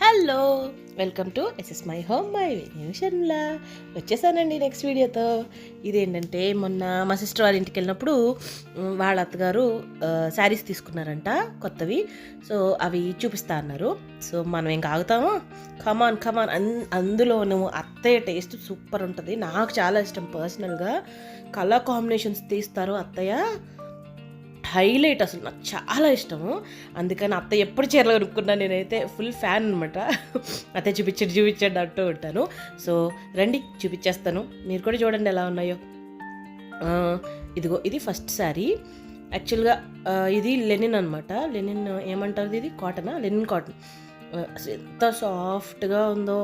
Hello. Welcome to SS my home my నేను వచ్చేసానండి next వీడియోతో. ఇదేంటంటే మొన్న మా సిస్టర్ వాళ్ళ ఇంటికి వెళ్ళినప్పుడు వాళ్ళ అత్తగారు శారీస్ తీసుకున్నారంట కొత్తవి. సో అవి చూపిస్తా అన్నారు. సో మనం ఏం ఆగుతాము కమాన్ కమాన్ అన్ అందులోనూ అత్తయ్య టేస్ట్ సూపర్ ఉంటుంది. నాకు చాలా ఇష్టం పర్సనల్గా. కలర్ కాంబినేషన్స్ తీస్తారు అత్తయ్య. హైలైట్ అసలు నాకు చాలా ఇష్టము. అందుకని అత్త ఎప్పుడు చీరలు కొనుక్కున్నా నేనైతే ఫుల్ ఫ్యాన్ అనమాట అత్త చూపించండి చూపించండి అంటూ ఉంటాను. సో రండి చూపించేస్తాను. మీరు కూడా చూడండి ఎలా ఉన్నాయో. ఇదిగో ఇది ఫస్ట్ శారీ. యాక్చువల్గా ఇది లెనిన్ అనమాట లెనిన్ ఏమంటారు ఇది? కాటనా? Linen cotton. అసలు ఎంత సాఫ్ట్గా ఉందో.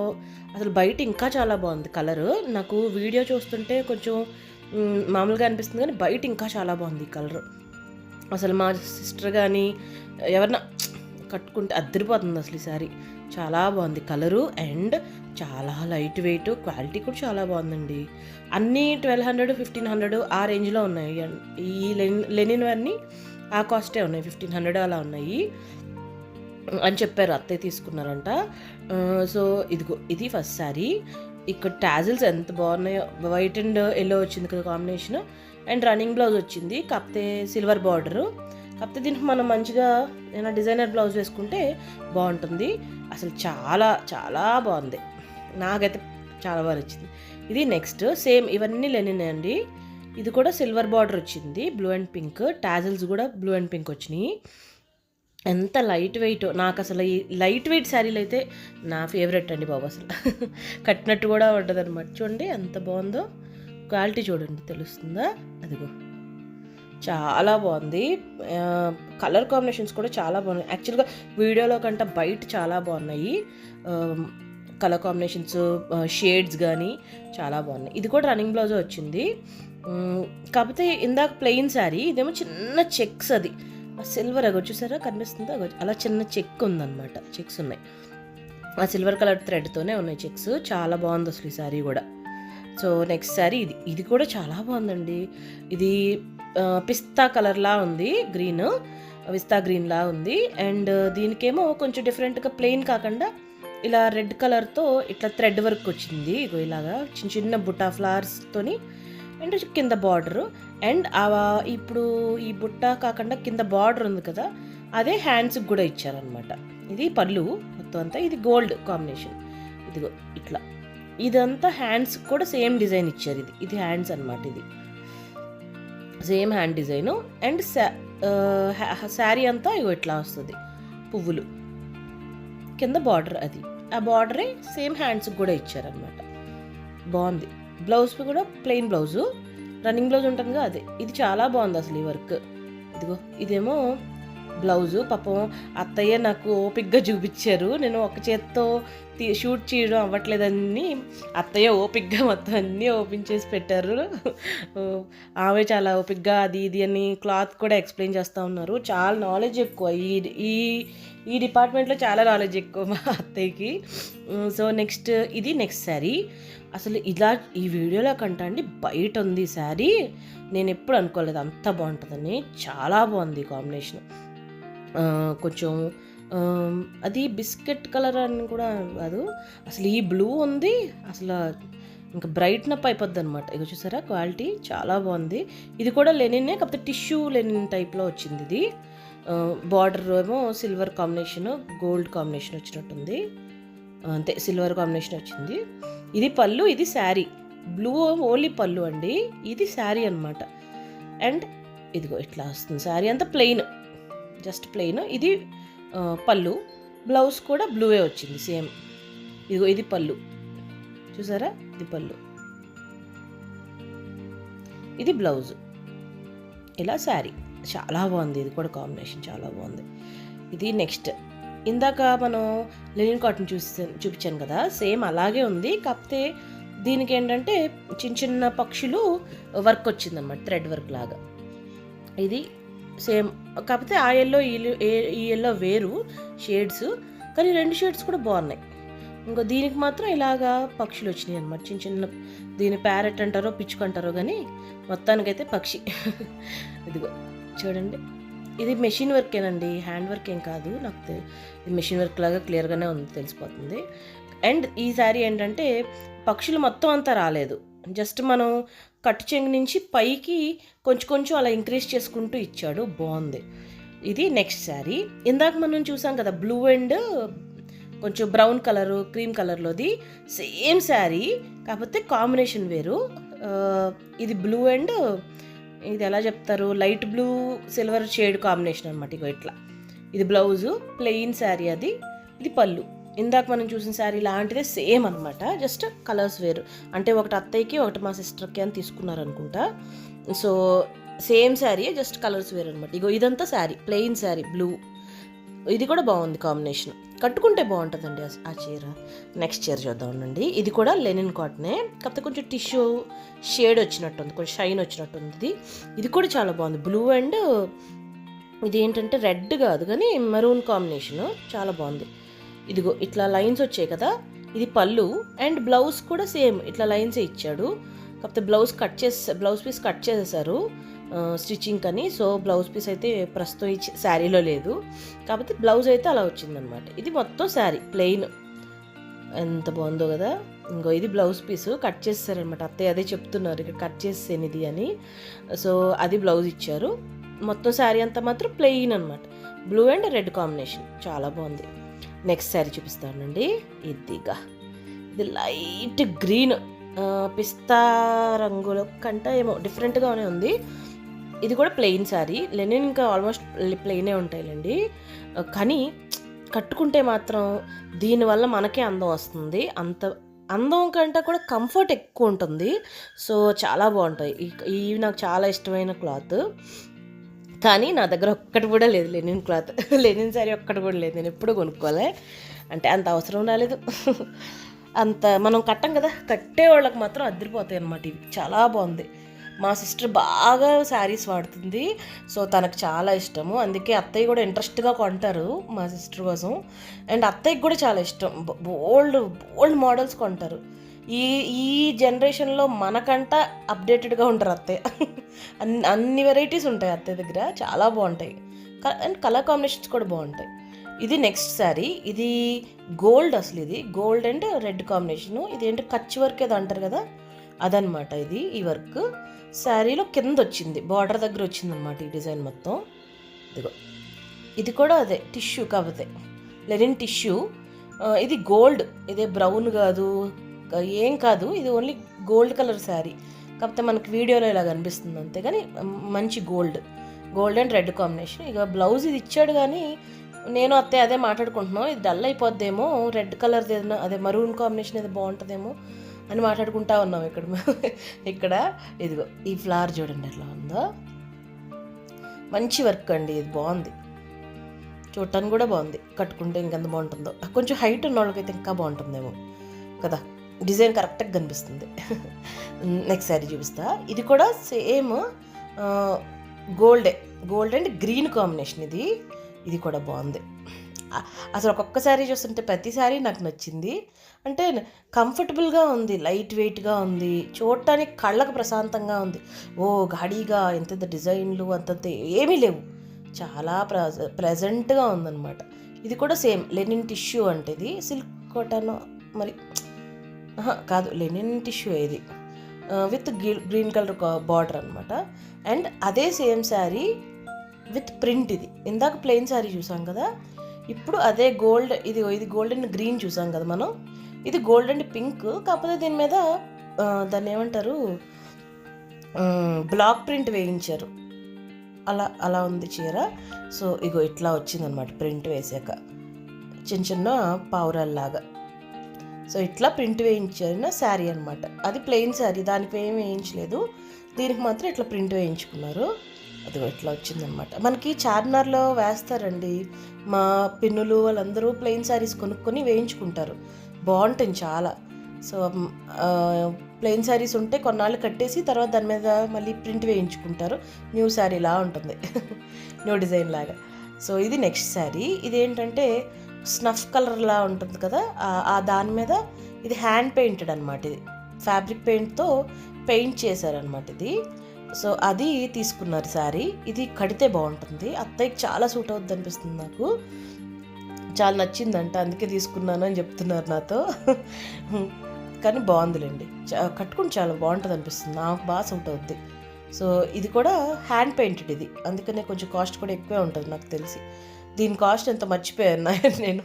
అసలు బయట ఇంకా చాలా బాగుంది కలరు. నాకు వీడియో చూస్తుంటే కొంచెం మామూలుగా అనిపిస్తుంది కానీ బయట ఇంకా చాలా బాగుంది ఈ కలర్. అసలు మా సిస్టర్ కానీ ఎవరన్నా కట్టుకుంటే అద్దరిపోతుంది అసలు ఈ చాలా బాగుంది కలరు అండ్ చాలా లైట్ వెయిట్ క్వాలిటీ కూడా చాలా బాగుందండి. అన్నీ ట్వెల్వ్ హండ్రెడ్ ఫిఫ్టీన్ హండ్రెడ్ ఆ రేంజ్లో ఉన్నాయి. ఈ లెన్ లెనిన్ అన్నీ ఆ కాస్టే ఉన్నాయి ఫిఫ్టీన్ హండ్రెడ్ అలా ఉన్నాయి. అని చెప్పారు అత్తయ్య తీసుకున్నారంట. సో ఇదిగో ఇది ఫస్ట్ శారీ ఇక్కడ టాజిల్స్ ఎంత బాగున్నాయో వైట్ అండ్ ఎల్లో వచ్చింది కదా కాంబినేషన్ అండ్ రన్నింగ్ బ్లౌజ్ వచ్చింది. కాకపోతే సిల్వర్ బార్డరు కాకపోతే దీనికి మనం మంచిగా ఏమైనా డిజైనర్ బ్లౌజ్ వేసుకుంటే బాగుంటుంది. అసలు చాలా చాలా బాగుంది. నాకైతే చాలా బాగా నచ్చింది. ఇది నెక్స్ట్ సేమ్ ఇవన్నీ లెనిన్ అండి. ఇది కూడా సిల్వర్ బార్డర్ వచ్చింది. బ్లూ అండ్ పింక్ టాజిల్స్ కూడా బ్లూ అండ్ పింక్ వచ్చినాయి. ఎంత లైట్ వెయిట్? నాకు అసలు ఈ లైట్ వెయిట్ శారీలు అయితే నా ఫేవరెట్ అండి బాబు అసలు. కట్టినట్టు కూడా ఉంటుంది అనమాట చూడండి ఎంత బాగుందో. క్వాలిటీ చూడండి తెలుస్తుందా? అదిగో. చాలా బాగుంది. కలర్ కాంబినేషన్స్ కూడా చాలా బాగున్నాయి. యాక్చువల్గా వీడియోలో కంటే బయట చాలా బాగున్నాయి. కలర్ కాంబినేషన్స్ షేడ్స్ కానీ చాలా బాగున్నాయి. ఇది కూడా రన్నింగ్ బ్లౌజ్ వచ్చింది. కాకపోతే ఇందాక ప్లెయిన్ శారీ ఇదేమో చిన్న చెక్స్ అది. సిల్వర్ అగో చూసారా? కనిపిస్తుందో? అగో అలా చిన్న చెక్ ఉందన్నమాట. చెక్స్ ఉన్నాయి. ఆ సిల్వర్ కలర్ థ్రెడ్తోనే ఉన్నాయి చెక్స్. చాలా బాగుంది అసలు ఈ శారీ కూడా. సో నెక్స్ట్ శారీ ఇది. ఇది కూడా చాలా బాగుందండి. ఇది పిస్తా కలర్లా ఉంది గ్రీన్. పిస్తా గ్రీన్లా ఉంది. అండ్ దీనికేమో కొంచెం డిఫరెంట్గా ప్లెయిన్ కాకుండా ఇలా రెడ్ కలర్తో ఇట్లా థ్రెడ్ వర్క్ వచ్చింది. ఇగో ఇలాగా చిన్న చిన్న బుటా ఫ్లవర్స్తోని అండ్ కింద బార్డరు. అండ్ ఇప్పుడు ఈ బుట్ట కాకుండా కింద బార్డర్ ఉంది కదా అదే హ్యాండ్స్కి కూడా ఇచ్చారనమాట ఇది పళ్ళు మొత్తం అంతా ఇది గోల్డ్ కాంబినేషన్. ఇదిగో ఇట్లా. ఇదంతా హ్యాండ్స్ కూడా సేమ్ డిజైన్ ఇచ్చారు ఇది. ఇది హ్యాండ్స్ అన్నమాట ఇది. Same hand design. And sari అంతా ఇగో ఇట్లా వస్తుంది. పువ్వులు. కింద బార్డర్ అది. ఆ బార్డరే సేమ్ హ్యాండ్స్కి కూడా ఇచ్చారనమాట బాగుంది. బ్లౌజ్ కూడా ప్లెయిన్ బ్లౌజు. రన్నింగ్ బ్లౌజ్ ఉంటుంది కదా అదే. ఇది చాలా బాగుంది అసలు ఈ వర్క్. ఇదిగో ఇదేమో బ్లౌజు. పాపం అత్తయ్య నాకు ఓపిక్గా చూపించారు. నేను ఒక చేత్తో తీ షూట్ చేయడం అవ్వట్లేదని అత్తయ్య ఓపిక్గా మొత్తం అన్నీ ఓపెన్ చేసి పెట్టారు. ఆమె చాలా ఓపిక్గా అది ఇది అని క్లాత్ కూడా ఎక్స్ప్లెయిన్ చేస్తూ ఉన్నారు. చాలా నాలెడ్జ్ ఎక్కువ. ఈ ఈ ఈ డిపార్ట్మెంట్లో చాలా నాలెడ్జ్ ఎక్కువ మా అత్తయ్యకి. సో నెక్స్ట్ ఇది నెక్స్ట్ శారీ. అసలు ఇలా ఈ వీడియోలో కంటే అండి బయట ఉంది ఈ శారీ. నేను ఎప్పుడు అనుకోలేదు అంత బాగుంటుందని. చాలా బాగుంది కాంబినేషన్. కొంచెం అది బిస్కెట్ కలర్ అని కూడా కాదు. అసలు ఈ బ్లూ ఉంది అసలు ఇంకా బ్రైట్నప్ అయిపోద్ది అనమాట ఇక చూసారా క్వాలిటీ చాలా బాగుంది. ఇది కూడా లెనినే కాకపోతే టిష్యూ లెనిన్ టైప్లో వచ్చింది ఇది. బార్డర్ ఏమో సిల్వర్ కాంబినేషన్ గోల్డ్ కాంబినేషన్ వచ్చినట్టుంది. అంతే సిల్వర్ కాంబినేషన్ వచ్చింది. ఇది పళ్ళు ఇది శారీ. బ్లూ ఓన్లీ పళ్ళు అండి. ఇది శారీ అనమాట అండ్ ఇదిగో ఇట్లా వస్తుంది శారీ అంతా ప్లెయిన్. Just plain. ఇది పళ్ళు. బ్లౌజ్ కూడా బ్లూవే వచ్చింది సేమ్. ఇదిగో ఇది పళ్ళు. చూసారా? ఇది పళ్ళు. ఇది బ్లౌజ్. ఇలా శారీ. చాలా బాగుంది ఇది కూడా కాంబినేషన్ చాలా బాగుంది. ఇది నెక్స్ట్. ఇందాక మనం లెనిన్ కాటన్ చూసి చూపించాను కదా సేమ్ అలాగే ఉంది. కాకపోతే దీనికి ఏంటంటే చిన్న చిన్న పక్షులు వర్క్ వచ్చిందన్నమాట థ్రెడ్ వర్క్ లాగా. ఇది సేమ్ కాకపోతే ఆ ఎల్లో ఈ ఈ ఎల్లో వేరు షేడ్స్ కానీ రెండు షేడ్స్ కూడా బాగున్నాయి. ఇంకా దీనికి మాత్రం ఇలాగా పక్షులు వచ్చినాయి అనమాట చిన్న చిన్న దీని ప్యారెట్ అంటారో పిచ్చుకు అంటారో కానీ మొత్తానికైతే పక్షి. ఇదిగో చూడండి. ఇది మెషిన్ వర్కేనండి హ్యాండ్ వర్క్ ఏం కాదు. నాకు ఇది మెషిన్ వర్క్ లాగా క్లియర్గానే ఉంది తెలిసిపోతుంది. అండ్ ఈ శారీ ఏంటంటే పక్షులు మొత్తం అంతా రాలేదు. జస్ట్ మనం కట్టు చెంగు నుంచి పైకి కొంచెం కొంచెం అలా ఇంక్రీజ్ చేసుకుంటూ ఇచ్చాడు. బాగుంది. ఇది నెక్స్ట్ శారీ ఇందాక మనం చూసాం కదా బ్లూ అండ్ కొంచెం బ్రౌన్ కలరు క్రీమ్ కలర్లోది సేమ్ శారీ కాకపోతే కాంబినేషన్ వేరు. ఇది బ్లూ అండ్ ఇది ఎలా చెప్తారు? Light blue silver shade combination అనమాట ఇగో ఇట్లా. ఇది బ్లౌజు ప్లెయిన్ శారీ అది. ఇది పళ్ళు. ఇందాక మనం చూసిన శారీ లాంటిదే సేమ్ అనమాట జస్ట్ కలర్స్ వేరు. అంటే ఒకటి అత్తయ్యకి ఒకటి మా సిస్టర్కి అని తీసుకున్నారు అనుకుంటా so same sari just colours వేరు అనమాట ఇగో ఇదంతా శారీ ప్లెయిన్ శారీ బ్లూ. ఇది కూడా బాగుంది కాంబినేషన్. కట్టుకుంటే బాగుంటుందండి ఆ- ఆ చీర. నెక్స్ట్ చీర చూద్దాం ఉండండి ఇది కూడా లెనిన్ కాటనే. కాకపోతే కొంచెం టిష్యూ షేడ్ వచ్చినట్టుంది కొంచెం షైన్ వచ్చినట్టుంది. ఇది ఇది కూడా చాలా బాగుంది. బ్లూ అండ్ ఇది ఏంటంటే రెడ్ కాదు కానీ మెరూన్ కాంబినేషన్. చాలా బాగుంది. ఇదిగో ఇట్లా లైన్స్ వచ్చాయి కదా? ఇది పళ్ళు అండ్ బ్లౌజ్ కూడా సేమ్ ఇట్లా లైన్సే ఇచ్చాడు. కాకపోతే బ్లౌజ్ కట్ చేసే బ్లౌజ్ పీస్ కట్ చేసేసారు. స్టిచ్చింగ్ అని సో బ్లౌజ్ పీస్ అయితే ప్రస్తుతం ఈ శారీలో లేదు. కాకపోతే బ్లౌజ్ అయితే అలా వచ్చిందనమాట. ఇది మొత్తం శారీ ప్లెయిన్ ఎంత బాగుందో కదా? ఇంకో ఇది బ్లౌజ్ పీస్ కట్ చేస్తారనమాట అత్తయ్య అదే చెప్తున్నారు ఇక్కడ కట్ చేసేది ఇది అని. సో అది బ్లౌజ్ ఇచ్చారు. మొత్తం శారీ అంతా మాత్రం ప్లెయిన్ అనమాట. బ్లూ అండ్ రెడ్ కాంబినేషన్ చాలా బాగుంది. నెక్స్ట్ శారీ చూపిస్తానండి. ఇదిగా. ఇది లైట్ గ్రీన్ పిస్తా రంగులో కంట ఏమో డిఫరెంట్గానే ఉంది. ఇది కూడా ప్లెయిన్ శారీ. లెనిన్ ఇంకా ఆల్మోస్ట్ ప్లెయినే ఉంటాయిలేండి. కానీ కట్టుకుంటే మాత్రం దీనివల్ల మనకే అందం వస్తుంది. అంత అందం కంటే కూడా కంఫర్ట్ ఎక్కువ ఉంటుంది. సో చాలా బాగుంటాయి. ఈ- ఇవి నాకు చాలా ఇష్టమైన క్లాత్. కానీ నా దగ్గర ఒక్కటి కూడా లేదు లెనిన్ క్లాత్. లెనిన్ శారీ ఒక్కటి కూడా లేదు. నేను ఎప్పుడు కొనుక్కోలే. అంటే అంత అవసరం రాలేదు. అంత మనం కట్టం కదా కట్టే వాళ్ళకి మాత్రం అదిరిపోతాయి అనమాట ఇవి. చాలా బాగుంది. మా సిస్టర్ బాగా శారీస్ వాడుతుంది. సో తనకు చాలా ఇష్టము. అందుకే అత్తయ్య కూడా ఇంట్రెస్ట్గా కొంటారు మా సిస్టర్ కోసం. అండ్ అత్తయ్యకి కూడా చాలా ఇష్టం. బోల్డ్ బోల్డ్ మోడల్స్ కొంటారు. ఈ ఈ జనరేషన్లో మనకంట అప్డేటెడ్గా ఉంటారు అత్తయ్య. అన్ని అన్ని వెరైటీస్ ఉంటాయి అత్తయ్య దగ్గర. చాలా బాగుంటాయి. క- అండ్ కలర్ కాంబినేషన్స్ కూడా బాగుంటాయి. ఇది నెక్స్ట్ శారీ. ఇది గోల్డ్ అసలు ఇది. Gold and red combination. ఇది ఏంటి? కచ్ వర్క్ ఏదో అంటారు కదా? అదనమాట ఇది ఈ వర్క్. శారీలో కింద వచ్చింది. బార్డర్ దగ్గర వచ్చింది అనమాట ఈ డిజైన్ మొత్తం. ఇదిగో. ఇది కూడా అదే టిష్యూ కాకపోతే. Linen tissue. ఇది గోల్డ్. ఇదే బ్రౌన్ కాదు. ఏం కాదు. ఇది ఓన్లీ గోల్డ్ కలర్ శారీ కాకపోతే మనకి వీడియోలో ఇలా కనిపిస్తుంది అంతే కానీ మంచి gold gold and red combination ఇక బ్లౌజ్ ఇది ఇచ్చాడు కానీ నేను అత్తే అదే మాట్లాడుకుంటున్నాం. ఇది డల్ అయిపోద్దేమో రెడ్ కలర్ ఏదైనా అదే మరూన్ కాంబినేషన్ ఏదో బాగుంటుందేమో అని మాట్లాడుకుంటా ఉన్నాం ఇక్కడ. ఇక్కడ ఇదిగో ఈ ఫ్లవర్ చూడండి ఎట్లా ఉందో. మంచి వర్క్ అండి ఇది బాగుంది. చూడటానికి కూడా బాగుంది. కట్టుకుంటే ఇంకెంత బాగుంటుందో. కొంచెం హైట్ ఉన్న వాళ్ళకైతే ఇంకా బాగుంటుందేమో. కదా? డిజైన్ కరెక్ట్గా కనిపిస్తుంది. నెక్స్ట్ శారీ చూపిస్తా. ఇది కూడా సేమ్ గోల్డే గోల్డ్ అండ్ గ్రీన్ కాంబినేషన్ ఇది. ఇది కూడా బాగుంది. అసలు ఒక్కొక్క శారీ చూస్తుంటే ప్రతి శారీ నాకు నచ్చింది. అంటే కంఫర్టబుల్గా ఉంది లైట్ వెయిట్గా ఉంది చూడటానికి కళ్ళకు ప్రశాంతంగా ఉంది. ఓ గాడిగా ఎంతెంత డిజైన్లు అంతంత ఏమీ లేవు. చాలా ప్ర ప్రెజెంట్గా ఉందన్నమాట. ఇది కూడా సేమ్ లెనిన్ టిష్యూ అంటే ఇది. సిల్క్ కాటన్ మరి కాదు లెనిన్ టిష్యూ ఇది. విత్ గ్రీన్ కలర్ బార్డర్ అనమాట అండ్ అదే సేమ్ శారీ విత్ ప్రింట్ ఇది. ఇందాక ప్లెయిన్ శారీ చూసాం కదా. ఇప్పుడు అదే గోల్డ్ ఇది ఇది గోల్డ్ అండ్ గ్రీన్ చూసాం కదా మనం. ఇది గోల్డ్ అండ్ పింక్ కాకపోతే దీని మీద దాన్ని ఏమంటారు? బ్లాక్ ప్రింట్ వేయించారు. అలా అలా ఉంది చీర. సో ఇగో ఇట్లా వచ్చిందనమాట ప్రింట్ వేసాక. చిన్న చిన్న పావురాల్లాగా. సో ఇట్లా ప్రింట్ వేయించిన శారీ అనమాట అది ప్లెయిన్ శారీ దానిపై ఏం వేయించలేదు. దీనికి మాత్రం ఇట్లా ప్రింట్ వేయించుకున్నారు. అది ఇట్లా వచ్చిందనమాట మనకి చార్మినార్లో వేస్తారండి. మా పిన్నులు వాళ్ళందరూ ప్లెయిన్ శారీస్ కొనుక్కొని వేయించుకుంటారు. బాగుంటుంది చాలా. సో ప్లెయిన్ శారీస్ ఉంటే కొన్నాళ్ళు కట్టేసి తర్వాత దాని మీద మళ్ళీ ప్రింట్ వేయించుకుంటారు. న్యూ శారీ లా ఉంటుంది. న్యూ డిజైన్ లాగా. సో ఇది నెక్స్ట్ శారీ. ఇది ఏంటంటే స్నఫ్ కలర్లా ఉంటుంది కదా ఆ- దాని మీద ఇది హ్యాండ్ పెయింటెడ్ అనమాట ఇది. ఫ్యాబ్రిక్ పెయింట్తో పెయింట్ చేశారనమాట ఇది. సో అది తీసుకున్నారు శారీ. ఇది కడితే బాగుంటుంది. అత్తయ్యకి చాలా సూట్ అవుద్ది అనిపిస్తుంది నాకు. చాలా నచ్చిందంట అందుకే తీసుకున్నాను అని చెప్తున్నారు నాతో. కానీ బాగుందిలేండి. చా- కట్టుకుని చాలా బాగుంటుంది అనిపిస్తుంది నాకు బాగా సూట్ అవుద్ది. సో ఇది కూడా హ్యాండ్ పెయింటెడ్ ఇది. అందుకనే కొంచెం కాస్ట్ కూడా ఎక్కువే ఉంటుంది నాకు తెలిసి. దీని కాస్ట్ ఎంత మర్చిపోయాను నేను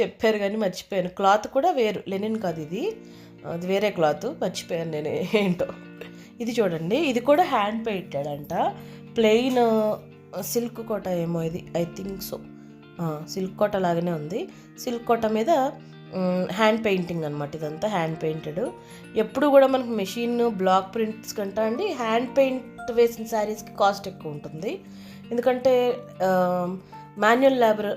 చెప్పారు కానీ మర్చిపోయాను. క్లాత్ కూడా వేరు. లెనిన్ కాదు ఇది. అది వేరే క్లాత్. మర్చిపోయాను నేను. ఏంటో. ఇది చూడండి. ఇది కూడా హ్యాండ్ పెయింటెడ్ అంట. ప్లెయిన్ సిల్క్ uh, కోట ఏమో ఇది. I think so silk Kota లాగానే ఉంది. సిల్క్ కోట మీద హ్యాండ్ పెయింటింగ్ అనమాట ఇదంతా హ్యాండ్ పెయింటెడ్ ఎప్పుడు కూడా మనకు మెషిన్ బ్లాక్ ప్రింట్స్ కంటే అండి హ్యాండ్ పెయింట్ వేసిన శారీస్కి కాస్ట్ ఎక్కువ ఉంటుంది. ఎందుకంటే మాన్యువల్ లేబర్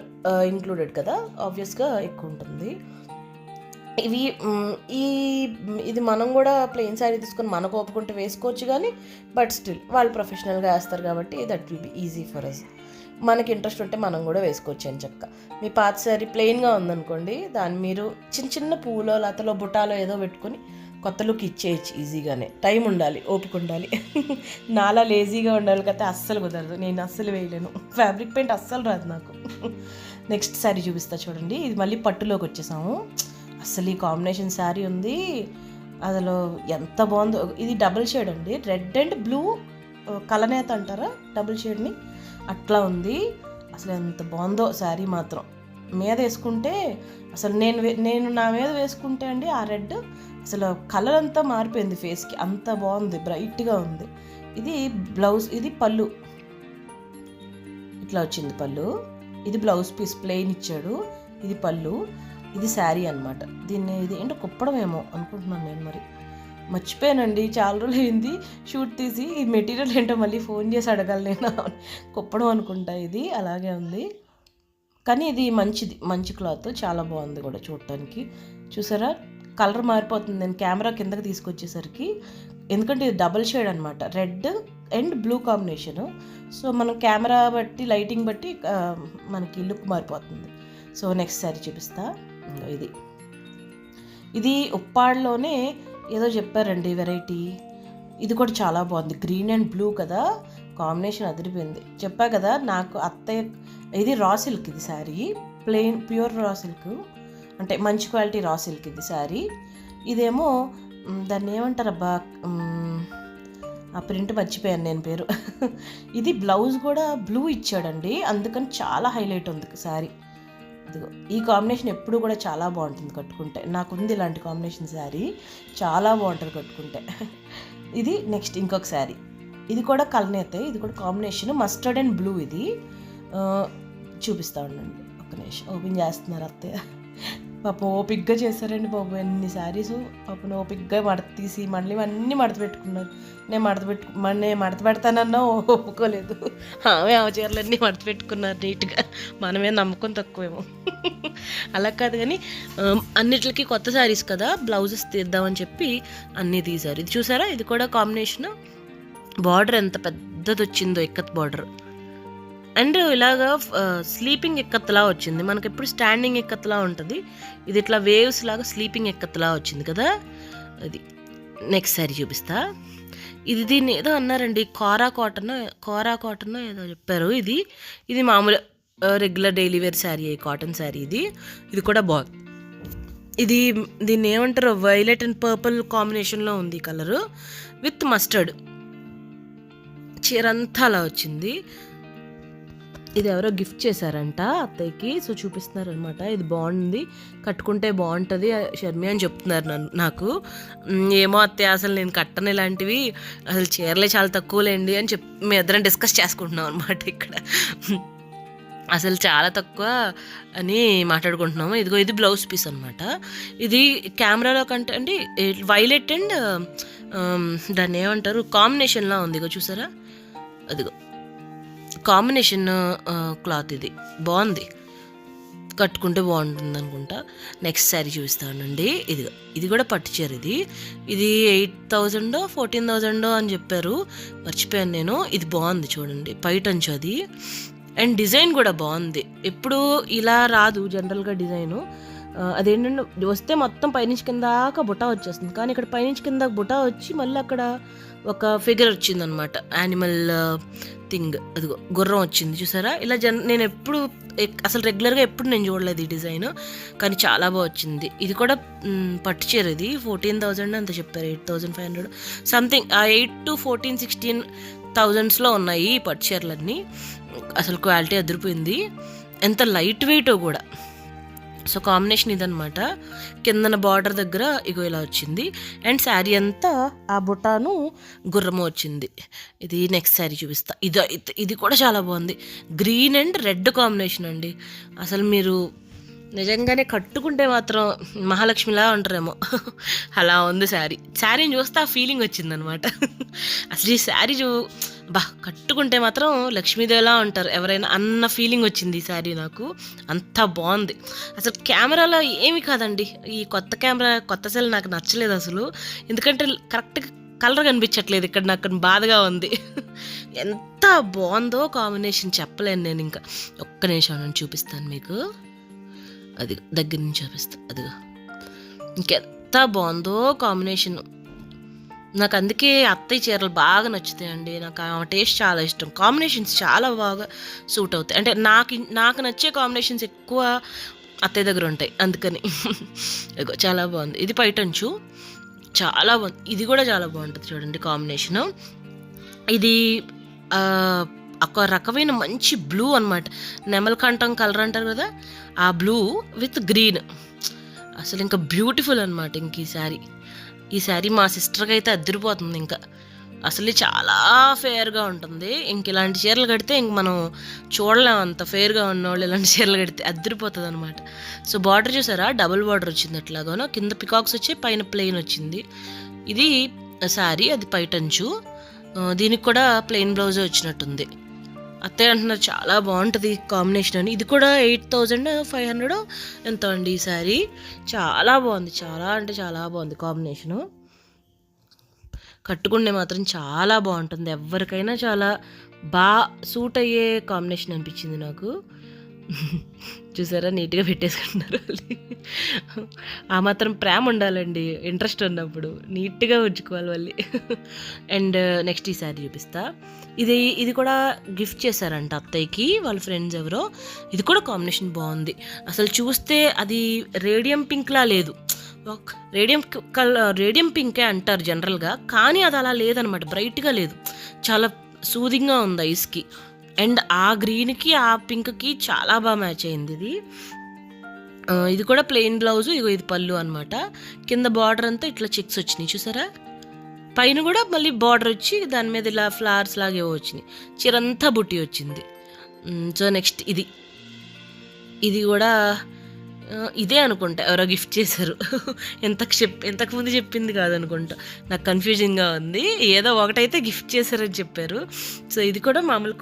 ఇంక్లూడెడ్ కదా? ఆబ్వియస్గా ఎక్కువ ఉంటుంది. ఇవి ఈ ఇది మనం కూడా ప్లెయిన్ శారీ తీసుకొని మనకు ఒప్పుకుంటే వేసుకోవచ్చు కానీ బట్ స్టిల్ వాళ్ళు ప్రొఫెషనల్గా వేస్తారు కాబట్టి that will be easy for us మనకి ఇంట్రెస్ట్ ఉంటే మనం కూడా వేసుకోవచ్చు అని చెక్క మీ పాత శారీ ప్లెయిన్గా ఉందనుకోండి దాన్ని మీరు చిన్న చిన్న పువ్వులో లతలో బుటాలో ఏదో పెట్టుకొని కొత్త లుక్ ఇచ్చేయచ్చు ఈజీగానే టైం ఉండాలి ఓపిక ఉండాలి. నాలా లేజీగా ఉండాలి కదా అస్సలు కుదరదు. నేను అస్సలు వేయలేను. ఫ్యాబ్రిక్ పెయింట్ అస్సలు రాదు నాకు. నెక్స్ట్ శారీ చూపిస్తా చూడండి. ఇది మళ్ళీ పట్టులోకి వచ్చేసాము. అసలు ఈ కాంబినేషన్ శారీ ఉంది. అసలు ఎంత బాగుందో. ఇది డబుల్ షేడ్ అండి. రెడ్ అండ్ బ్లూ కలనేత అంటారా? డబుల్ షేడ్ని అట్లా ఉంది. అసలు ఎంత బాగుందో శారీ మాత్రం. మీద వేసుకుంటే అసలు నేను నేను నా మీద వేసుకుంటే అండి ఆ రెడ్ అసలు కలర్ అంతా మారిపోయింది ఫేస్కి. అంత బాగుంది బ్రైట్గా ఉంది. ఇది బ్లౌజ్ ఇది పళ్ళు. ఇట్లా వచ్చింది పళ్ళు. ఇది బ్లౌజ్ పీస్ ప్లెయిన్ ఇచ్చాడు. ఇది పళ్ళు. ఇది శారీ అన్నమాట. దీన్ని ఇది ఏంటో కుప్పడమేమో అనుకుంటున్నాను నేను మరి. మర్చిపోయానండి. చాలా రోజులు అయింది. షూట్ తీసి ఈ మెటీరియల్ ఏంటో మళ్ళీ ఫోన్ చేసి అడగాలి నేను. కుప్పడం అనుకుంటా ఇది. అలాగే ఉంది. కానీ ఇది మంచిది. మంచి క్లాత్. చాలా బాగుంది కూడా చూడటానికి. చూసారా? కలర్ మారిపోతుంది నేను కెమెరా కిందకి తీసుకొచ్చేసరికి. ఎందుకంటే ఇది డబుల్ షేడ్ అనమాట red and blue combination. So మనం కెమెరా బట్టి లైటింగ్ బట్టి మనకి లుక్ మారిపోతుంది. సో నెక్స్ట్ సారీ చూపిస్తా. ఇది. ఇది ఉప్పాడులోనే ఏదో చెప్పారండి వెరైటీ. ఇది కూడా చాలా బాగుంది. గ్రీన్ అండ్ బ్లూ కదా. కాంబినేషన్ అదిరిపోయింది. చెప్పా కదా నాకు అత్తయ్య ఇది రా సిల్క్ ఇది sari. Plain pure raw silk. అంటే మంచి క్వాలిటీ రా సిల్క్ ఇది శారీ. ఇదేమో దాన్ని ఏమంటారు అబ్బా ఆ ప్రింట్ మర్చిపోయాను నేను పేరు. ఇది బ్లౌజ్ కూడా బ్లూ ఇచ్చాడండి అందుకని చాలా హైలైట్ ఉంది శారీ. ఇదిగో ఈ కాంబినేషన్ ఎప్పుడు కూడా చాలా బాగుంటుంది కట్టుకుంటే. నాకు ఉంది ఇలాంటి కాంబినేషన్ శారీ చాలా బాగుంటుంది కట్టుకుంటే. ఇది నెక్స్ట్ ఇంకొక శారీ. ఇది కూడా కలనేతే ఇది కూడా కాంబినేషన్ మస్టర్డ్ అండ్ బ్లూ ఇది. చూపిస్తా ఉండండి ఒక్క నిమిషం. ఓపెన్ చేస్తున్నారు అత్తయ్య? పాపం ఓపిక్గా చేశారండి బాబు ఎన్ని శారీస్. పాపం ఓపిక్గా మడత తీసి మళ్ళీ అన్నీ మడత పెట్టుకున్నారు. నేను మడత పెట్టు నేను మడత పెడతానన్నా ఒప్పుకోలేదు. ఆమె ఆ చీరలన్నీ మడత పెట్టుకున్నారు నీట్గా. మనమే నమ్మకం తక్కువేమో. అలా కాదు కానీ అన్నిటికీ కొత్త శారీస్ కదా బ్లౌజెస్ తీద్దామని చెప్పి అన్నీ తీశారు. ఇది చూసారా? ఇది కూడా కాంబినేషన్. బార్డర్ ఎంత పెద్దది వచ్చిందో ఇక్కత్ బార్డర్. అండ్ ఇలాగా స్లీపింగ్ ఎక్కత్తులా వచ్చింది. మనకి ఎప్పుడు స్టాండింగ్ ఎక్కత్తులా ఉంటుంది. ఇది ఇట్లా వేవ్స్ లాగా స్లీపింగ్ ఎక్కత్తులా వచ్చింది కదా? అది. నెక్స్ట్ సారీ చూపిస్తా. ఇది దీన్ని ఏదో అన్నారండి కోరా కాటన్ కోరా కాటన్ ఏదో చెప్పారు ఇది. ఇది మామూలు regular daily wear sari cotton sari ఇది. ఇది కూడా బాగుంది ఇది దీన్ని ఏమంటారు వైలెట్ అండ్ పర్పుల్ కాంబినేషన్లో ఉంది కలరు విత్ మస్టర్డ్ చీర అంతా అలా వచ్చింది. ఇది ఎవరో గిఫ్ట్ చేశారంట అత్తయ్యకి సో చూపిస్తున్నారనమాట ఇది బాగుంది కట్టుకుంటే బాగుంటుంది షర్మి అని చెప్తున్నారు నన్ను నాకు. ఏమో అత్తయ్య అసలు నేను కట్టను ఇలాంటివి అసలు చీరలే చాలా తక్కువలేండి అని చెప్ మీ ఇద్దరం డిస్కస్ చేసుకుంటున్నాం అనమాట ఇక్కడ. అసలు చాలా తక్కువ అని మాట్లాడుకుంటున్నాము. ఇదిగో ఇది బ్లౌజ్ పీస్ అనమాట ఇది కెమెరాలో కంటే అంటే వైలెట్ అండ్ దాన్ని ఏమంటారు కాంబినేషన్లా ఉంది ఇగో చూసారా? అదిగో. కాంబినేషన్ క్లాత్ ఇది. బాగుంది. కట్టుకుంటే బాగుంటుంది అనుకుంటా. నెక్స్ట్ శారీ చూపిస్తానండి. ఇది ఇది కూడా పట్టు చీర ఇది. ఇది ఎయిట్ థౌజండ్ ఫోర్టీన్ థౌజండ్ అని చెప్పారు. మర్చిపోయాను నేను. ఇది బాగుంది చూడండి. పైటంచు అది. అండ్ డిజైన్ కూడా బాగుంది. ఎప్పుడు ఇలా రాదు జనరల్గా డిజైను. అదేంటంటే వస్తే మొత్తం పైనుంచి కింద దాకా బుటా వచ్చేస్తుంది. కానీ ఇక్కడ పైనుంచి కింద బుటా వచ్చి మళ్ళీ అక్కడ ఒక ఫిగర్ వచ్చిందనమాట. యానిమల్ థింగ్ uh, అదిగో గుర్రం వచ్చింది. చూసారా? ఇలా జన్ నేను ఎప్పుడు ఎక్- అసలు రెగ్యులర్గా ఎప్పుడు నేను చూడలేదు ఈ డిజైన్. కానీ చాలా బాగా వచ్చింది. ఇది కూడా పట్టు చీర ఇది. ఫోర్టీన్ థౌజండ్ అంత చెప్పారు. Eight thousand five hundred something ఆ ఎయిట్ టు ఫోర్టీన్ సిక్స్టీన్ థౌజండ్స్లో ఉన్నాయి ఈ పట్టు చీరలన్నీ. అసలు క్వాలిటీ అదిరిపోయింది. ఎంత లైట్ వెయిట్ కూడా. సో కాంబినేషన్ ఇదనమాట కిందన బార్డర్ దగ్గర ఇగో ఇలా వచ్చింది. అండ్ శారీ అంతా ఆ బుటాను గుర్రము వచ్చింది. ఇది నెక్స్ట్ శారీ చూపిస్తా. ఇది ఇది- కూడా చాలా బాగుంది. గ్రీన్ అండ్ రెడ్ కాంబినేషన్ అండి. అసలు మీరు నిజంగానే కట్టుకుంటే మాత్రం మహాలక్ష్మిలా ఉంటారేమో. అలా ఉంది శారీ శారీని చూస్తే ఆ ఫీలింగ్ వచ్చిందనమాట అసలు ఈ శారీ చూ బా కట్టుకుంటే మాత్రం లక్ష్మీదేవిలా ఉంటారు. ఎవరైనా అన్న ఫీలింగ్ వచ్చింది ఈ శారీ నాకు. అంత బాగుంది. అసలు కెమెరాలో ఏమి కాదండి. ఈ కొత్త కెమెరా కొత్త సెల్ నాకు నచ్చలేదు అసలు. ఎందుకంటే కరెక్ట్గా కలర్ కనిపించట్లేదు. ఇక్కడ నాకు బాధగా ఉంది. ఎంత బాగుందో కాంబినేషన్ చెప్పలేను నేను ఇంకా. ఒక్క నిమిషం నేను చూపిస్తాను మీకు. అది దగ్గర నుంచి చూపిస్తాను అదిగో. ఇంకెంత బాగుందో కాంబినేషన్ నాకు అందుకే అత్తయ్య చీరలు బాగా నచ్చుతాయండి. నాకు ఆ టేస్ట్ చాలా ఇష్టం. కాంబినేషన్స్ చాలా బాగా సూట్ అవుతాయి. అంటే నాకు నాకు నచ్చే కాంబినేషన్స్ ఎక్కువ అత్తయ్య దగ్గర ఉంటాయి. అందుకని చాలా బాగుంది. ఇది పైటంచు చాలా బాగుంది ఇది కూడా చాలా బాగుంటుంది చూడండి కాంబినేషను ఇది ఒక రకమైన మంచి బ్లూ అనమాట నెమలకంఠం కలర్ అంటారు కదా ఆ బ్లూ విత్ గ్రీన్ అసలు ఇంకా బ్యూటిఫుల్ అనమాట ఇంక ఈ శారీ ఈ శారీ మా సిస్టర్కి అయితే అద్దరిపోతుంది ఇంకా. అసలు చాలా ఫేర్గా ఉంటుంది. ఇంక ఇలాంటి చీరలు కడితే ఇంక మనం చూడలేము అంత ఫేర్గా ఉన్నవాళ్ళు ఇలాంటి చీరలు కడితే అద్దరిపోతుంది అనమాట సో బార్డర్ చూసారా? డబుల్ బార్డర్ వచ్చింది అట్లాగానో. కింద పికాక్స్ వచ్చి పైన ప్లెయిన్ వచ్చింది. ఇది శారీ అది పైటంచు. దీనికి కూడా ప్లెయిన్ బ్లౌజే వచ్చినట్టుంది. అత్తయ్య అంటున్నారు చాలా బాగుంటుంది కాంబినేషన్ అని. ఇది కూడా ఎయిట్ థౌజండ్ ఫైవ్ హండ్రెడ్ ఎంత అండి ఈ శారీ. చాలా బాగుంది చాలా అంటే చాలా బాగుంది కాంబినేషను కట్టుకుంటే మాత్రం చాలా బాగుంటుంది ఎవరికైనా చాలా బాగా సూట్ అయ్యే కాంబినేషన్ అనిపించింది నాకు. చూసారా? నీట్గా పెట్టేసుకుంటున్నారు ఆ మాత్రం ప్రేమ ఉండాలండి. ఇంట్రెస్ట్ ఉన్నప్పుడు. నీట్గా ఉంచుకోవాలి వాళ్ళు అండ్ నెక్స్ట్ ఈ శారీ చూపిస్తా. ఇది ఇది కూడా గిఫ్ట్ చేశారంట అత్తయ్యకి వాళ్ళ ఫ్రెండ్స్ ఎవరో. ఇది కూడా కాంబినేషన్ బాగుంది. అసలు చూస్తే అది రేడియం పింక్లా లేదు. రేడియం కలర్ రేడియం పింకే అంటారు జనరల్గా. కానీ అది అలా లేదనమాట బ్రైట్గా లేదు. చాలా సూదింగ్గా ఉంది ఐస్కి. అండ్ ఆ గ్రీన్కి ఆ పింక్కి చాలా బాగా మ్యాచ్ అయింది ఇది. ఇది కూడా ప్లెయిన్ బ్లౌజ్ ఇగో ఇది పళ్ళు అనమాట కింద బార్డర్ అంతా ఇట్లా చెక్స్ వచ్చినాయి చూసారా? పైన కూడా మళ్ళీ బార్డర్ వచ్చి దాని మీద ఇలా ఫ్లవర్స్ లాగే వచ్చినాయి. చీరంతా బుట్టి వచ్చింది. సో నెక్స్ట్ ఇది. ఇది కూడా ఇదే అనుకుంటా. ఎవరో గిఫ్ట్ చేశారు. ఎంత చెప్ ఎంతకుముందు చెప్పింది కాదనుకుంటా. నాకు కన్ఫ్యూజింగ్గా ఉంది. ఏదో ఒకటైతే గిఫ్ట్ చేశారని చెప్పారు. సో ఇది కూడా మామూలు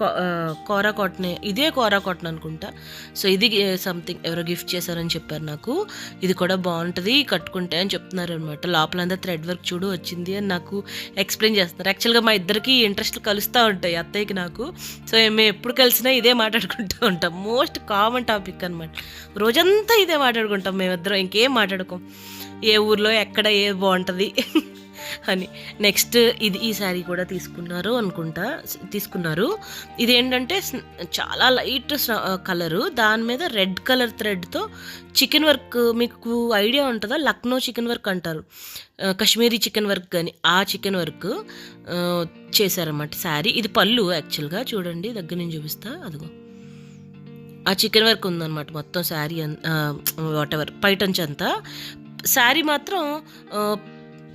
కోరా కాటనే. ఇదే కోరా కాటన్ అనుకుంటా. సో ఇది సంథింగ్ ఎవరో గిఫ్ట్ చేశారని చెప్పారు నాకు. ఇది కూడా బాగుంటుంది కట్టుకుంటే అని చెప్తున్నారు అనమాట లోపలంతా థ్రెడ్ వర్క్ చూడు వచ్చింది అని నాకు ఎక్స్ప్లెయిన్ చేస్తున్నారు. యాక్చువల్గా మా ఇద్దరికి ఇంట్రెస్ట్ కలుస్తూ ఉంటాయి అత్తయ్యకి నాకు. సో మేము ఎప్పుడు కలిసినా ఇదే మాట్లాడుకుంటూ ఉంటాం. మోస్ట్ కామన్ టాపిక్ అనమాట రోజంతా ఇదే మాట్లాడుకుంటాం మేమిద్దరం ఇంకేం మాట్లాడుకోం. ఏ ఊర్లో ఎక్కడ ఏ బాగుంటుంది అని. నెక్స్ట్ ఇది ఈ శారీ కూడా తీసుకున్నారు అనుకుంటా తీసుకున్నారు. ఇది ఏంటంటే చాలా లైట్ కలరు దాని మీద రెడ్ కలర్ థ్రెడ్తో చికెన్ వర్క్ మీకు ఐడియా ఉంటుందా? లక్నో చికెన్ వర్క్ అంటారు. కశ్మీరీ కాశ్మీరీ చికెన్ వర్క్ కానీ ఆ చికెన్ వర్క్ చేశారన్నమాట శారీ ఇది పళ్ళు యాక్చువల్గా చూడండి దగ్గర నుంచి చూపిస్తా అదిగో. ఆ చికెన్ వర్క్ ఉందన్నమాట మొత్తం శారీ వాట్ ఎవర్ పైటంచి అంతా. శారీ మాత్రం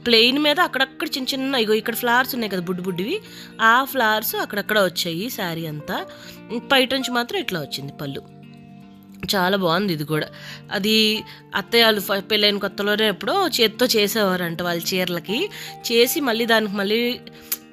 ప్లెయిన్ మీద అక్కడక్కడ చిన్న చిన్న ఇగో ఇక్కడ ఫ్లవర్స్ ఉన్నాయి కదా బుడ్డి బుడ్డివి ఆ ఫ్లవర్స్ అక్కడక్కడ వచ్చాయి శారీ అంతా. పైటంచి మాత్రం ఇట్లా వచ్చింది పళ్ళు. చాలా బాగుంది ఇది కూడా. అది అత్తయ్య వాళ్ళు పెళ్ళైన కొత్తలోనే ఎప్పుడో చేత్తో చేసేవారంట వాళ్ళ చీరలకి. చేసి మళ్ళీ దానికి మళ్ళీ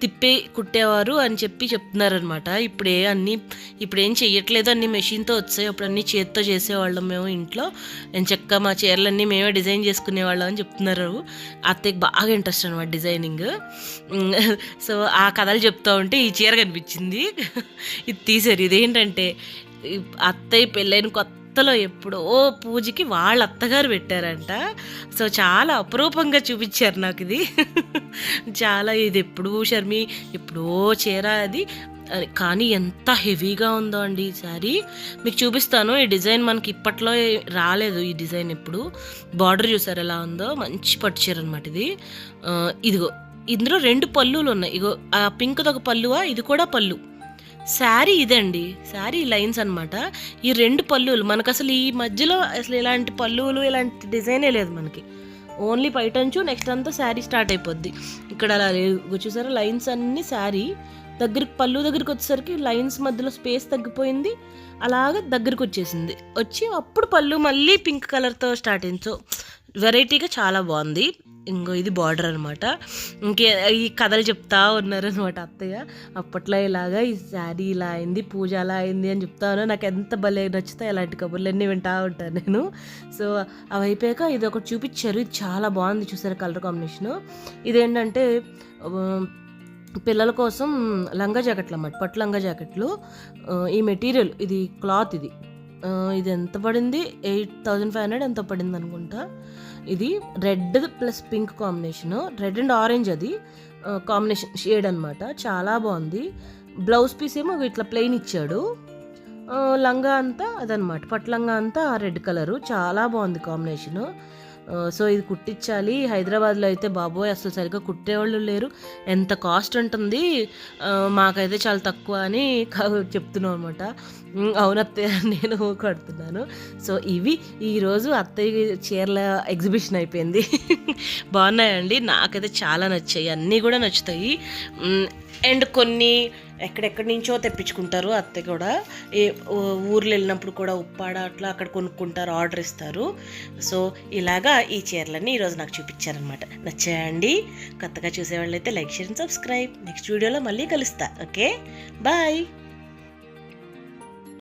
తిప్పి కుట్టేవారు అని చెప్పి చెప్తున్నారనమాట ఇప్పుడే అన్నీ ఇప్పుడు ఏం చెయ్యట్లేదు అన్ని మెషిన్తో వచ్చాయి. అప్పుడు అన్నీ చేత్తో చేసేవాళ్ళం మేము ఇంట్లో. నేను చక్కగా మా చీరలన్నీ మేమే డిజైన్ చేసుకునేవాళ్ళం అని చెప్తున్నారు. అత్తయ్యకి బాగా ఇంట్రెస్ట్ అనమాట డిజైనింగ్. సో ఆ కథలు చెప్తా ఉంటే ఈ చీర కనిపించింది. ఇది తీసారు. ఇదేంటంటే అత్తయ్య పెళ్ళైన కొత్త కొత్తలో ఎప్పుడో పూజకి వాళ్ళ అత్తగారు పెట్టారంట. సో చాలా అపురూపంగా చూపించారు నాకు ఇది. చాలా ఇది ఎప్పుడూ షర్మి ఎప్పుడో చీర అది. కానీ ఎంత హెవీగా ఉందో అండి ఈ శారీ మీకు చూపిస్తాను ఈ డిజైన్ మనకి ఇప్పట్లో రాలేదు ఈ డిజైన్ ఎప్పుడు. బార్డర్ చూసారు ఎలా ఉందో? మంచి పట్టు చీర అనమాట ఇది. ఇదిగో ఇందులో రెండు పళ్ళులు ఉన్నాయి. ఇగో ఆ పింక్ది ఒక పళ్ళువా? ఇది కూడా పళ్ళు. శారీ ఇదండి. శారీ లైన్స్ అన్నమాట. ఈ రెండు పళ్ళులు మనకు అసలు ఈ మధ్యలో అసలు ఇలాంటి పళ్ళులు ఇలాంటి డిజైనే లేదు మనకి. ఓన్లీ పైటంచు నెక్స్ట్ అంతా శారీ స్టార్ట్ అయిపోద్ది. ఇక్కడ అలా లేదు. చూసారా లైన్స్ అన్ని శారీ. దగ్గరికి పళ్ళు దగ్గరికి వచ్చేసరికి లైన్స్ మధ్యలో స్పేస్ తగ్గిపోయింది. అలాగ దగ్గరికి వచ్చేసింది. వచ్చి అప్పుడు పళ్ళు మళ్ళీ పింక్ కలర్తో స్టార్ట్ అయింది. సో వెరైటీగా చాలా బాగుంది. ఇంకో ఇది బార్డర్ అనమాట ఇంకే ఈ కథలు చెప్తా ఉన్నారనమాట అత్తయ్య. అప్పట్లో ఇలాగా ఈ శారీ ఇలా అయింది పూజ అలా అయింది అని చెప్తాను నాకు ఎంత భలే నచ్చుతాయి అలాంటి కబుర్లన్నీ వింటా ఉంటాను నేను. సో అవి అయిపోయాక ఇది ఒకటి చూపించారు. ఇది చాలా బాగుంది చూసారు కలర్ కాంబినేషను. ఇదేంటంటే పిల్లల కోసం లంగా జాకెట్లు అన్నమాట పట్టు లంగా జాకెట్లు. ఈ మెటీరియల్ ఇది క్లాత్ ఇది. ఇది ఎంత పడింది? ఎయిట్ థౌజండ్ ఫైవ్ హండ్రెడ్ ఎంత పడింది అనుకుంటా. ఇది red plus pink combination. Red and orange అది. కాంబినేషన్ షేడ్ అనమాట చాలా బాగుంది. బ్లౌజ్ పీస్ ఏమో ఇట్లా ప్లెయిన్ ఇచ్చాడు. లంగా అంతా అదనమాట పట్టు లంగా అంతా రెడ్ కలరు. చాలా బాగుంది కాంబినేషను. సో ఇది కుట్టించాలి. హైదరాబాద్లో అయితే బాబోయ్ అసలు సరిగ్గా కుట్టేవాళ్ళు లేరు. ఎంత కాస్ట్ ఉంటుంది? మాకైతే చాలా తక్కువ అని చెప్తున్నాం అనమాట అవును అత్తయ్య నేను కడుతున్నాను. సో ఇవి ఈరోజు అత్తయ్య చీరల ఎగ్జిబిషన్ అయిపోయింది. బాగున్నాయండి. నాకైతే చాలా నచ్చాయి. అన్నీ కూడా నచ్చుతాయి. అండ్ కొన్ని ఎక్కడెక్కడి నుంచో తెప్పించుకుంటారు అత్త కూడా. ఏ ఊ- ఊర్లు వెళ్ళినప్పుడు కూడా ఉప్పాడ అట్లా అక్కడ కొనుక్కుంటారు ఆర్డర్ ఇస్తారు. సో ఇలాగా ఈ చీరలన్నీ ఈరోజు నాకు చూపించారనమాట నచ్చాయండి? కొత్తగా చూసేవాళ్ళైతే like share and subscribe. Next వీడియోలో మళ్ళీ కలుస్తా. ఓకే? బాయ్!